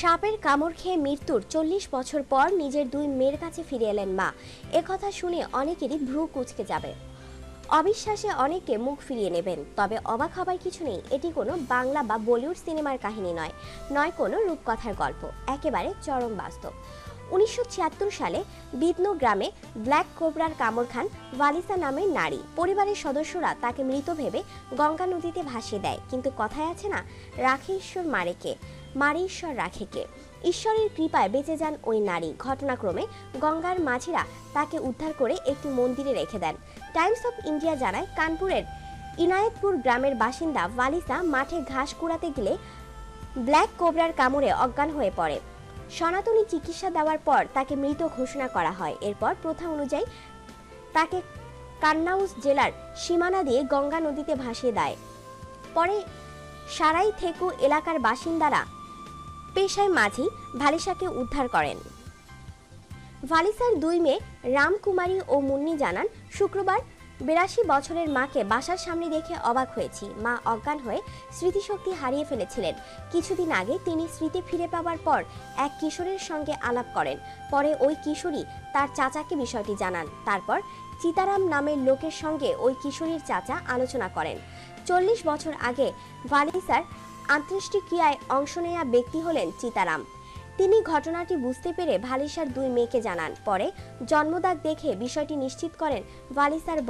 সাপের কামড় খেয়ে মৃত্যুর চল্লিশ বছর পর নিজের দুই মেয়ের কাছে ফিরে এলেন মা। একথা শুনে অনেকেরই ভ্রু কুচকে যাবে। অবিশ্বাসে অনেকে মুখ ফিরিয়ে নেবেন। তবে অবাক হবার কিছু নেই, এটি কোনো বাংলা বা বলিউড সিনেমার কাহিনী নয় নয় কোনো রূপকথার গল্প, একেবারে চরম বাস্তব। উনিশশো ছিয়াত্তর সালে বিদনু গ্রামে ব্ল্যাক কোবরার কামড় খান ওয়ালিসা নামের নারী। পরিবারের সদস্যরা তাকে মৃত ভেবে গঙ্গা নদীতে ভাসিয়ে দেয়। কিন্তু কথায় আছে না রাখে ঈশ্বর মারেকে মারে ঈশ্বর রাখে কে? ঈশ্বরের কৃপায় বেঁচে যান ওই নারী। ঘটনাক্রমে গঙ্গার মাঝিরা তাকে উদ্ধার করে একটি মন্দিরে রেখে দেন। টাইমস অফ ইন্ডিয়া জানায়, কানপুরের ইনায়েতপুর গ্রামের বাসিন্দা ওয়ালিসা মাঠে ঘাস কুড়াতে গেলে ব্ল্যাক কোবরার কামড়ে অজ্ঞান হয়ে পড়ে। সনাতনী চিকিৎসা দেওয়ার পর তাকে মৃত ঘোষণা করা হয়। এরপর প্রথা অনুযায়ী তাকে কান্নাউস জেলার সীমানা দিয়ে গঙ্গা নদীতে ভাসিয়ে দেয়। পরে সারাই থেকু এলাকার বাসিন্দারা পেশায় মাঝি ভালিসাকে উদ্ধার করেন। ভালিসার দুই মেয়ে রামকুমারী ও মুন্নি জানান, শুক্রবার বিরাশি বছরের মাকে বাসার সামনে দেখে অবাক হয়েছি। মা অজ্ঞান হয়ে স্মৃতিশক্তি হারিয়ে ফেলেছিলেন। কিছুদিন আগে তিনি স্মৃতি ফিরে পাওয়ার পর এক কিশোরের সঙ্গে আলাপ করেন। পরে ওই কিশোরী তার চাচাকে বিষয়টি জানান। তারপর চিতারাম নামের লোকের সঙ্গে ওই কিশোরীর চাচা আলোচনা করেন। চল্লিশ বছর আগে ভালিসার আন্তৃষ্টিক্রিয়ায় অংশ নেয়া ব্যক্তি হলেন চিতারাম। তিনি ঘটনাটি বুঝতে পেরে ভালিসার দুই মেয়েকে জানান। পরে জন্মদাগ দেখে বিষয়টি নিশ্চিত করেন ভালিসার